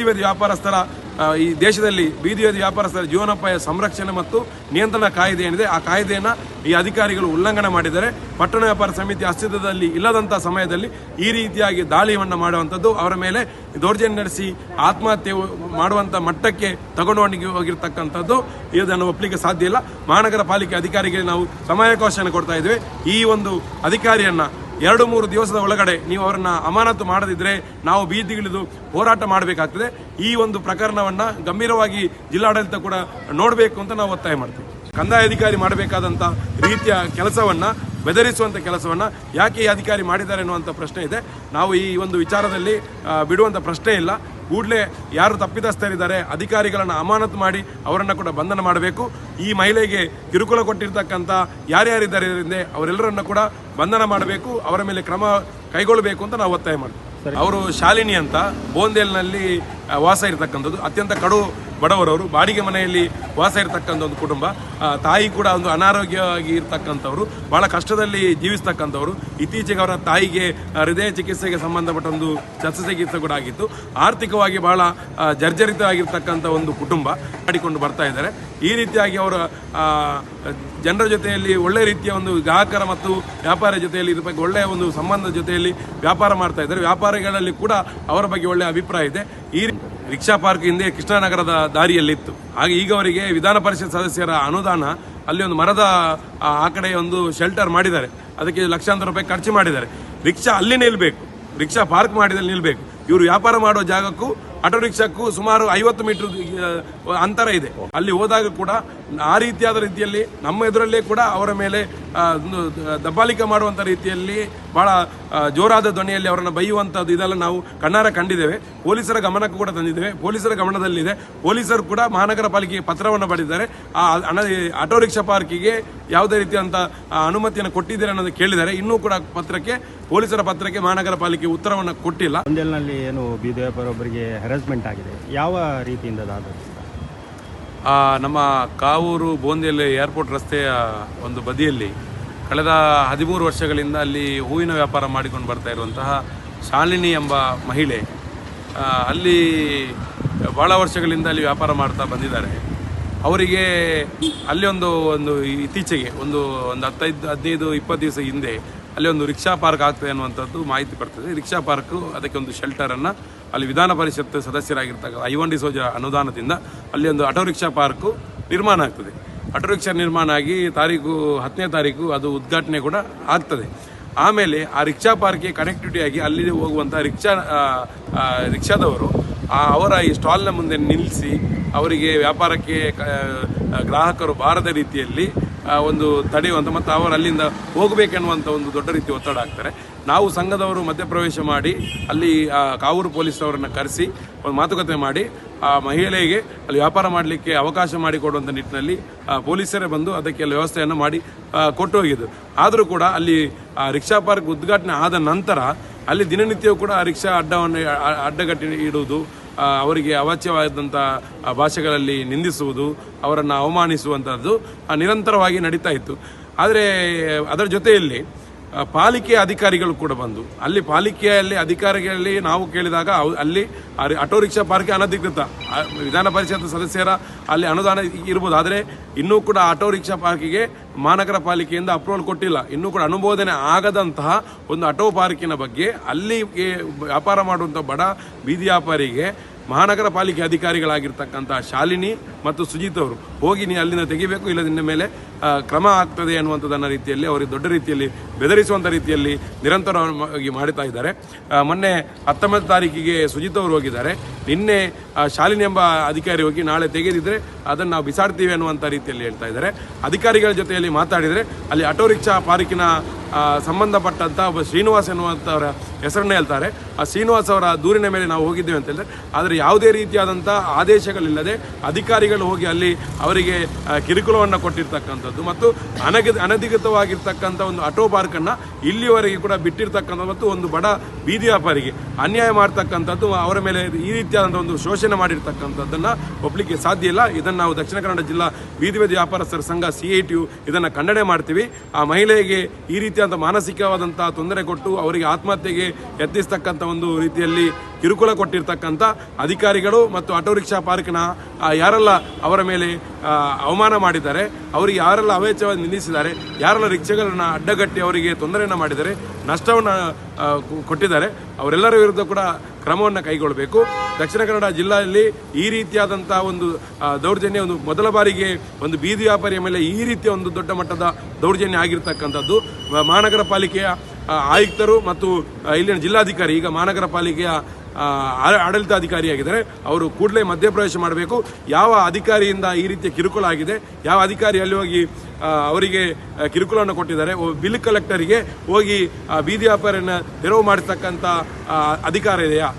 ಬೀದಿ ಬದಿ ವ್ಯಾಪಾರಸ್ಥರ ಈ ದೇಶದಲ್ಲಿ ಬೀದಿ ಬದಿ ವ್ಯಾಪಾರಸ್ಥರ ಜೀವನೋಪಾಯ ಸಂರಕ್ಷಣೆ ಮತ್ತು ನಿಯಂತ್ರಣ ಕಾಯ್ದೆ ಏನಿದೆ, ಆ ಕಾಯ್ದೆಯನ್ನು ಈ ಅಧಿಕಾರಿಗಳು ಉಲ್ಲಂಘನೆ ಮಾಡಿದರೆ ಪಟ್ಟಣ ವ್ಯಾಪಾರ ಸಮಿತಿ ಅಸ್ತಿತ್ವದಲ್ಲಿ ಇಲ್ಲದಂಥ ಸಮಯದಲ್ಲಿ ಈ ರೀತಿಯಾಗಿ ದಾಳಿಯನ್ನು ಮಾಡುವಂಥದ್ದು ಅವರ ಮೇಲೆ ದೌರ್ಜನ್ಯ ನಡೆಸಿ ಆತ್ಮಹತ್ಯೆ ಮಾಡುವಂಥ ಮಟ್ಟಕ್ಕೆ ತಗೊಂಡು ಹೋಗಿ ಹೋಗಿರ್ತಕ್ಕಂಥದ್ದು. ಇದನ್ನು ಒಪ್ಪಲಿಕ್ಕೆ ಸಾಧ್ಯ ಇಲ್ಲ. ಮಹಾನಗರ ಪಾಲಿಕೆ ಅಧಿಕಾರಿಗಳಿಗೆ ನಾವು ಸಮಯಾವಕಾಶವನ್ನು ಕೊಡ್ತಾ ಇದ್ದೇವೆ. ಈ ಒಂದು ಅಧಿಕಾರಿಯನ್ನ ಎರಡು ಮೂರು ದಿವಸದ ಒಳಗಡೆ ನೀವು ಅವರನ್ನ ಅಮಾನತು ಮಾಡದಿದ್ರೆ ನಾವು ಬೀದಿಗಿಳಿದು ಹೋರಾಟ ಮಾಡಬೇಕಾಗ್ತದೆ. ಈ ಒಂದು ಪ್ರಕರಣವನ್ನ ಗಂಭೀರವಾಗಿ ಜಿಲ್ಲಾಡಳಿತ ಕೂಡ ನೋಡಬೇಕು ಅಂತ ನಾವು ಒತ್ತಾಯ ಮಾಡ್ತೀವಿ. ಕಂದಾಯ ಅಧಿಕಾರಿ ಮಾಡಬೇಕಾದಂಥ ರೀತಿಯ ಕೆಲಸವನ್ನ ಬೆದರಿಸುವಂಥ ಕೆಲಸವನ್ನ ಯಾಕೆ ಈ ಅಧಿಕಾರಿ ಮಾಡಿದ್ದಾರೆ ಅನ್ನುವಂಥ ಪ್ರಶ್ನೆ ಇದೆ. ನಾವು ಈ ಒಂದು ವಿಚಾರದಲ್ಲಿ ಬಿಡುವಂತ ಪ್ರಶ್ನೆ ಇಲ್ಲ. ಕೂಡಲೇ ಯಾರು ತಪ್ಪಿತಸ್ಥರಿದ್ದಾರೆ ಅಧಿಕಾರಿಗಳನ್ನು ಅಮಾನತು ಮಾಡಿ ಅವರನ್ನು ಕೂಡ ಬಂಧನ ಮಾಡಬೇಕು. ಈ ಮಹಿಳೆಗೆ ಕಿರುಕುಳ ಕೊಟ್ಟಿರ್ತಕ್ಕಂಥ ಯಾರ್ಯಾರಿದ್ದಾರೆ ಇದರಿಂದ ಅವರೆಲ್ಲರನ್ನ ಕೂಡ ಬಂಧನ ಮಾಡಬೇಕು ಅವರ ಮೇಲೆ ಕ್ರಮ ಕೈಗೊಳ್ಳಬೇಕು ಅಂತ ನಾವು ಒತ್ತಾಯ ಮಾಡ್ತೀವಿ. ಅವರು ಶಾಲಿನಿ ಅಂತ ಬೋಂದೇಲ್ನಲ್ಲಿ ವಾಸ ಇರತಕ್ಕಂಥದ್ದು. ಅತ್ಯಂತ ಕಡು ಬಡವರವರು, ಬಾಡಿಗೆ ಮನೆಯಲ್ಲಿ ವಾಸ ಇರತಕ್ಕಂಥ ಒಂದು ಕುಟುಂಬ ತಾಯಿ ಕೂಡ ಒಂದು ಅನಾರೋಗ್ಯವಾಗಿ ಇರ್ತಕ್ಕಂಥವ್ರು ಭಾಳ ಕಷ್ಟದಲ್ಲಿ ಜೀವಿಸ್ತಕ್ಕಂಥವ್ರು. ಇತ್ತೀಚೆಗೆ ಅವರ ತಾಯಿಗೆ ಹೃದಯ ಚಿಕಿತ್ಸೆಗೆ ಸಂಬಂಧಪಟ್ಟ ಒಂದು ಶಸ್ತ್ರಚಿಕಿತ್ಸೆ ಕೂಡ ಆಗಿತ್ತು. ಆರ್ಥಿಕವಾಗಿ ಭಾಳ ಜರ್ಜರಿತವಾಗಿರ್ತಕ್ಕಂಥ ಒಂದು ಕುಟುಂಬ ಮಾಡಿಕೊಂಡು ಬರ್ತಾ ಇದ್ದಾರೆ. ಈ ರೀತಿಯಾಗಿ ಅವರ ಜನರ ಜೊತೆಯಲ್ಲಿ ಒಳ್ಳೆ ರೀತಿಯ ಒಂದು ಗ್ರಾಹಕರ ಮತ್ತು ವ್ಯಾಪಾರ ಜೊತೆಯಲ್ಲಿ ಇದ್ರ ಬಗ್ಗೆ ಒಳ್ಳೆಯ ಒಂದು ಸಂಬಂಧ ಜೊತೆಯಲ್ಲಿ ವ್ಯಾಪಾರ ಮಾಡ್ತಾ ಇದ್ದಾರೆ. ವ್ಯಾಪಾರಿಗಳಲ್ಲಿ ಕೂಡ ಅವರ ಬಗ್ಗೆ ಒಳ್ಳೆಯ ಅಭಿಪ್ರಾಯ ಇದೆ. ಈ ರಿಕ್ಷಾ ಪಾರ್ಕ್ ಹಿಂದೆ ಕೃಷ್ಣಾನಗರದ ದಾರಿಯಲ್ಲಿತ್ತು. ಹಾಗೆ ಈಗ ಅವರಿಗೆ ವಿಧಾನ ಪರಿಷತ್ ಸದಸ್ಯರ ಅನುದಾನ ಅಲ್ಲಿ ಒಂದು ಮರದ, ಆ ಕಡೆ ಒಂದು ಶೆಲ್ಟರ್ ಮಾಡಿದ್ದಾರೆ. ಅದಕ್ಕೆ ಲಕ್ಷಾಂತರ ರೂಪಾಯಿ ಖರ್ಚು ಮಾಡಿದ್ದಾರೆ. ರಿಕ್ಷಾ ಅಲ್ಲಿ ನಿಲ್ಬೇಕು. ರಿಕ್ಷಾ ಪಾರ್ಕ್ ಮಾಡಿದಲ್ಲಿ ನಿಲ್ಬೇಕು. ಇವರು ವ್ಯಾಪಾರ ಮಾಡೋ ಜಾಗಕ್ಕೂ ಆಟೋ ರಿಕ್ಷಾಕ್ಕೂ ಸುಮಾರು ಐವತ್ತು ಮೀಟರ್ ಅಂತರ ಇದೆ. ಅಲ್ಲಿ ಹೋದಾಗ ಕೂಡ ಆ ರೀತಿಯಾದ ರೀತಿಯಲ್ಲಿ, ನಮ್ಮ ಎದುರಲ್ಲೇ ಕೂಡ ಅವರ ಮೇಲೆ ದಬ್ಬಾಲಿಕೆ ಮಾಡುವಂಥ ರೀತಿಯಲ್ಲಿ ಬಹಳ ಜೋರಾದ ಧ್ವನಿಯಲ್ಲಿ ಅವರನ್ನು ಬೈಯುವಂಥದ್ದು ಇದೆಲ್ಲ ನಾವು ಕಣ್ಣಾರ ಕಂಡಿದ್ದೇವೆ. ಪೊಲೀಸರ ಗಮನಕ್ಕೂ ಕೂಡ ತಂದಿದ್ದೇವೆ. ಪೊಲೀಸರ ಗಮನದಲ್ಲಿದೆ. ಪೊಲೀಸರು ಕೂಡ ಮಹಾನಗರ ಪಾಲಿಕೆಗೆ ಪತ್ರವನ್ನು ಬರೆದಿದ್ದಾರೆ. ಆ ಹಣ ಆಟೋ ರಿಕ್ಷಾ ಪಾರ್ಕಿಗೆ ಯಾವುದೇ ರೀತಿಯಂಥ ಅನುಮತಿಯನ್ನು ಕೊಟ್ಟಿದ್ದಾರೆ ಅನ್ನೋದು ಕೇಳಿದ್ದಾರೆ. ಇನ್ನೂ ಕೂಡ ಪತ್ರಕ್ಕೆ, ಪೊಲೀಸರ ಪತ್ರಕ್ಕೆ ಮಹಾನಗರ ಪಾಲಿಕೆ ಉತ್ತರವನ್ನು ಕೊಟ್ಟಿಲ್ಲ. ಏನು ಬೀದಿ ವ್ಯಾಪಾರ ಒಬ್ಬರಿಗೆ ಹೆರಾಸ್ಮೆಂಟ್ ಆಗಿದೆ. ಯಾವ ರೀತಿಯಿಂದ ಆ, ನಮ್ಮ ಕಾವೂರು ಬೋಂದಿಯಲ್ಲಿ ಏರ್ಪೋರ್ಟ್ ರಸ್ತೆಯ ಒಂದು ಬದಿಯಲ್ಲಿ ಕಳೆದ ಹದಿಮೂರು ವರ್ಷಗಳಿಂದ ಅಲ್ಲಿ ಹೂವಿನ ವ್ಯಾಪಾರ ಮಾಡಿಕೊಂಡು ಬರ್ತಾ ಇರುವಂತಹ ಶಾಲಿನಿ ಎಂಬ ಮಹಿಳೆ ಅಲ್ಲಿ ಭಾಳ ವರ್ಷಗಳಿಂದ ಅಲ್ಲಿ ವ್ಯಾಪಾರ ಮಾಡ್ತಾ ಬಂದಿದ್ದಾರೆ. ಅವರಿಗೆ ಅಲ್ಲಿ ಒಂದು ಒಂದು ಇತ್ತೀಚೆಗೆ ಒಂದು ಒಂದು ಹತ್ತೈದು ಹದಿನೈದು ಇಪ್ಪತ್ತು ದಿವಸ ಹಿಂದೆ ಅಲ್ಲಿ ಒಂದು ರಿಕ್ಷಾ ಪಾರ್ಕ್ ಆಗ್ತದೆ ಅನ್ನುವಂಥದ್ದು ಮಾಹಿತಿ ಬರ್ತದೆ. ರಿಕ್ಷಾ ಪಾರ್ಕು ಅದಕ್ಕೆ ಒಂದು ಶೆಲ್ಟರನ್ನು ಅಲ್ಲಿ ವಿಧಾನ ಪರಿಷತ್ ಸದಸ್ಯರಾಗಿರ್ತಕ್ಕ ಐವನ್ ಡಿಸೋಜ ಅನುದಾನದಿಂದ ಅಲ್ಲಿ ಒಂದು ಆಟೋ ರಿಕ್ಷಾ ಪಾರ್ಕು ನಿರ್ಮಾಣ ಆಗ್ತದೆ. ಆಟೋ ರಿಕ್ಷಾ ನಿರ್ಮಾಣ ಆಗಿ ತಾರೀಕು, ಹತ್ತನೇ ತಾರೀಕು ಅದು ಉದ್ಘಾಟನೆ ಕೂಡ ಆಗ್ತದೆ. ಆಮೇಲೆ ಆ ರಿಕ್ಷಾ ಪಾರ್ಕ್ಗೆ ಕನೆಕ್ಟಿವಿಟಿ ಆಗಿ ಅಲ್ಲಿ ಹೋಗುವಂಥ ರಿಕ್ಷಾ ರಿಕ್ಷಾದವರು ಆ ಅವರ ಈ ಸ್ಟಾಲ್ನ ಮುಂದೆ ನಿಲ್ಲಿಸಿ ಅವರಿಗೆ ವ್ಯಾಪಾರಕ್ಕೆ ಗ್ರಾಹಕರು ಬಾರದ ರೀತಿಯಲ್ಲಿ ಒಂದು ತಡೆಯುವಂಥ ಮತ್ತು ಅವರು ಅಲ್ಲಿಂದ ಹೋಗಬೇಕೆನ್ನುವಂಥ ಒಂದು ದೊಡ್ಡ ರೀತಿ ಒತ್ತಡ ಆಗ್ತಾರೆ ನಾವು ಸಂಘದವರು ಮಧ್ಯಪ್ರವೇಶ ಮಾಡಿ ಅಲ್ಲಿ ಆ, ಕಾವೂರು ಪೊಲೀಸ್ ಅವರನ್ನು ಕರೆಸಿ ಒಂದು ಮಾತುಕತೆ ಮಾಡಿ ಆ ಮಹಿಳೆಗೆ ಅಲ್ಲಿ ವ್ಯಾಪಾರ ಮಾಡಲಿಕ್ಕೆ ಅವಕಾಶ ಮಾಡಿಕೊಡುವಂಥ ನಿಟ್ಟಿನಲ್ಲಿ ಪೊಲೀಸರೇ ಬಂದು ಅದಕ್ಕೆ ವ್ಯವಸ್ಥೆಯನ್ನು ಮಾಡಿ ಕೊಟ್ಟು ಹೋಗಿದ್ದು ಆದರೂ ಕೂಡ ಅಲ್ಲಿ ಆ ರಿಕ್ಷಾ ಪಾರ್ಕ್ ಉದ್ಘಾಟನೆ ಆದ ನಂತರ ಅಲ್ಲಿ ದಿನನಿತ್ಯವೂ ಕೂಡ ರಿಕ್ಷಾ ಅಡ್ಡವನ್ನು ಅಡ್ಡಗಟ್ಟಿ ಇಡುವುದು ಅವರಿಗೆ ಅವಾಚ್ಯವಾದಂಥ ಭಾಷೆಗಳಲ್ಲಿ ನಿಂದಿಸುವುದು ಅವರನ್ನು ಅವಮಾನಿಸುವಂಥದ್ದು ನಿರಂತರವಾಗಿ ನಡೀತಾ ಇತ್ತು. ಆದರೆ ಅದರ ಜೊತೆಯಲ್ಲಿ ಪಾಲಿಕೆ ಅಧಿಕಾರಿಗಳು ಕೂಡ ಬಂದು, ಅಲ್ಲಿ ಪಾಲಿಕೆಯಲ್ಲಿ ಅಧಿಕಾರಿಗಳಲ್ಲಿ ನಾವು ಕೇಳಿದಾಗ ಅಲ್ಲಿ ಆಟೋ ರಿಕ್ಷಾ ಪಾರ್ಕ್ ಅನಧಿಕೃತ ವಿಧಾನ ಪರಿಷತ್ ಸದಸ್ಯರ ಅಲ್ಲಿ ಅನುದಾನ ಇರ್ಬೋದು. ಆದರೆ ಇನ್ನೂ ಕೂಡ ಆಟೋ ರಿಕ್ಷಾ ಪಾರ್ಕಿಗೆ ಮಹಾನಗರ ಪಾಲಿಕೆಯಿಂದ ಅಪ್ರೂವಲ್ ಕೊಟ್ಟಿಲ್ಲ. ಇನ್ನೂ ಕೂಡ ಅನುಮೋದನೆ ಆಗದಂತಹ ಒಂದು ಆಟೋ ಪಾರ್ಕಿನ ಬಗ್ಗೆ ಅಲ್ಲಿ ವ್ಯಾಪಾರ ಮಾಡುವಂಥ ಬಡ ಬೀದಿ ವ್ಯಾಪಾರಿಗೆ ಮಹಾನಗರ ಪಾಲಿಕೆ ಅಧಿಕಾರಿಗಳಾಗಿರ್ತಕ್ಕಂಥ ಶಾಲಿನಿ ಮತ್ತು ಸುಜಿತ್ ಅವರು, ಹೋಗಿ ನೀ ಅಲ್ಲಿಂದ ತೆಗಿಬೇಕು ಇಲ್ಲ ನಿನ್ನ ಮೇಲೆ ಕ್ರಮ ಆಗ್ತದೆ ಅನ್ನುವಂಥದ್ದನ್ನ ರೀತಿಯಲ್ಲಿ ಅವರಿಗೆ ದೊಡ್ಡ ರೀತಿಯಲ್ಲಿ ಬೆದರಿಸುವಂಥ ರೀತಿಯಲ್ಲಿ ನಿರಂತರವಾಗಿ ಮಾಡ್ತಾ ಇದ್ದಾರೆ. ಮೊನ್ನೆ ಹತ್ತೊಂಬತ್ತು ತಾರೀಕಿಗೆ ಸುಜಿತ್ ಅವರು ಹೋಗಿದ್ದಾರೆ. ನಿನ್ನೆ ಶಾಲಿನಿ ಎಂಬ ಅಧಿಕಾರಿ ಹೋಗಿ ನಾಳೆ ತೆಗೆದಿದ್ರೆ ಅದನ್ನು ನಾವು ಬಿಸಾಡ್ತೀವಿ ಅನ್ನುವಂಥ ರೀತಿಯಲ್ಲಿ ಹೇಳ್ತಾ ಇದ್ದಾರೆ. ಅಧಿಕಾರಿಗಳ ಜೊತೆಯಲ್ಲಿ ಮಾತಾಡಿದರೆ ಅಲ್ಲಿ ಆಟೋ ರಿಕ್ಷಾ ಪಾರ್ಕಿನ ಸಂಬಂಧಪಟ್ಟಂಥ ಒಬ್ಬ ಶ್ರೀನಿವಾಸ್ ಎನ್ನುವಂಥವರ ಹೆಸರನ್ನೇ ಹೇಳ್ತಾರೆ. ಆ ಶ್ರೀನಿವಾಸ್ ಅವರ ದೂರಿನ ಮೇಲೆ ನಾವು ಹೋಗಿದ್ದೇವೆ ಅಂತ ಆದರೆ ಯಾವುದೇ ರೀತಿಯಾದಂಥ ಆದೇಶಗಳಿಲ್ಲದೆ ಅಧಿಕಾರಿಗಳು ಹೋಗಿ ಅಲ್ಲಿ ಅವರಿಗೆ ಕಿರುಕುಳವನ್ನು ಕೊಟ್ಟಿರ್ತಕ್ಕಂಥದ್ದು. ಮತ್ತು ಅನಗ ಅನಧಿಕೃತವಾಗಿರ್ತಕ್ಕಂಥ ಒಂದು ಆಟೋ ಪಾರ್ಕನ್ನು ಇಲ್ಲಿವರೆಗೆ ಕೂಡ ಬಿಟ್ಟಿರ್ತಕ್ಕಂಥ ಮತ್ತು ಒಂದು ಬಡ ಬೀದಿ ವ್ಯಾಪಾರಿಗೆ ಅನ್ಯಾಯ ಮಾಡ್ತಕ್ಕಂಥದ್ದು ಅವರ ಮೇಲೆ ಈ ರೀತಿಯಾದಂಥ ಒಂದು ಶೋಷಣೆ ಮಾಡಿರ್ತಕ್ಕಂಥದ್ದನ್ನು ಒಪ್ಪಲಿಕ್ಕೆ ಸಾಧ್ಯ ಇಲ್ಲ. ಇದನ್ನು ನಾವು ದಕ್ಷಿಣ ಕನ್ನಡ ಜಿಲ್ಲಾ ಬೀದಿ ಬೀದಿ ವ್ಯಾಪಾರಸ್ಥರ ಸಂಘ ಸಿ ಐ ಟಿ ಯು ಇದನ್ನು ಖಂಡನೆ ಮಾಡ್ತೀವಿ. ಆ ಮಹಿಳೆಗೆ ಈ ರೀತಿಯಾದಂಥ ರೀತಿಯಾದ ಮಾನಸಿಕವಾದಂಥ ತೊಂದರೆ ಕೊಟ್ಟು ಅವರಿಗೆ ಆತ್ಮಹತ್ಯೆಗೆ ಯತ್ನಿಸ್ತಕ್ಕಂಥ ಒಂದು ರೀತಿಯಲ್ಲಿ ಕಿರುಕುಳ ಕೊಟ್ಟಿರ್ತಕ್ಕಂಥ ಅಧಿಕಾರಿಗಳು ಮತ್ತು ಆಟೋ ರಿಕ್ಷಾ ಪಾರ್ಕ್ನ ಯಾರೆಲ್ಲ ಅವರ ಮೇಲೆ ಅವಮಾನ ಮಾಡಿದ್ದಾರೆ, ಅವರಿಗೆ ಯಾರೆಲ್ಲ ಅವೇಚವಾಗಿ ನಿಲ್ಲಿಸಿದ್ದಾರೆ, ಯಾರೆಲ್ಲ ರಿಕ್ಷಾಗಳನ್ನ ಅಡ್ಡಗಟ್ಟಿ ಅವರಿಗೆ ತೊಂದರೆಯನ್ನು ಮಾಡಿದ್ದಾರೆ, ನಷ್ಟವನ್ನು ಕೊಟ್ಟಿದ್ದಾರೆ. ಅವರೆಲ್ಲರ ವಿರುದ್ಧ ಕೂಡ ಕ್ರಮವನ್ನು ಕೈಗೊಳ್ಳಬೇಕು. ದಕ್ಷಿಣ ಕನ್ನಡ ಜಿಲ್ಲೆಯಲ್ಲಿ ಈ ರೀತಿಯಾದಂಥ ಒಂದು ದೌರ್ಜನ್ಯ ಒಂದು ಮೊದಲ ಬಾರಿಗೆ ಒಂದು ಬೀದಿ ವ್ಯಾಪಾರಿಯ ಮೇಲೆ ಈ ರೀತಿಯ ಒಂದು ದೊಡ್ಡ ಮಟ್ಟದ ದೌರ್ಜನ್ಯ ಆಗಿರ್ತಕ್ಕಂಥದ್ದು. ಮಹಾನಗರ ಪಾಲಿಕೆಯ ಆಯುಕ್ತರು ಮತ್ತು ಇಲ್ಲಿನ ಜಿಲ್ಲಾಧಿಕಾರಿ, ಈಗ ಮಹಾನಗರ ಪಾಲಿಕೆಯ ಆಡಳಿತಾಧಿಕಾರಿಯಾಗಿದ್ದಾರೆ. ಅವರು ಕೂಡಲೇ ಮಧ್ಯಪ್ರವೇಶ ಮಾಡಬೇಕು. ಯಾವ ಅಧಿಕಾರಿಯಿಂದ ಈ ರೀತಿಯ ಕಿರುಕುಳ ಆಗಿದೆ, ಯಾವ ಅಧಿಕಾರಿ ಅಲ್ಲಿ ಹೋಗಿ ಅವರಿಗೆ ಕಿರುಕುಳವನ್ನು ಕೊಟ್ಟಿದ್ದಾರೆ. ಬಿಲ್ ಕಲೆಕ್ಟರಿಗೆ ಹೋಗಿ ಬೀದಿ ವ್ಯಾಪಾರಿಯನ್ನು ತೆರವು ಮಾಡಿರ್ತಕ್ಕಂಥ ಅಧಿಕಾರ ಇದೆಯಾ?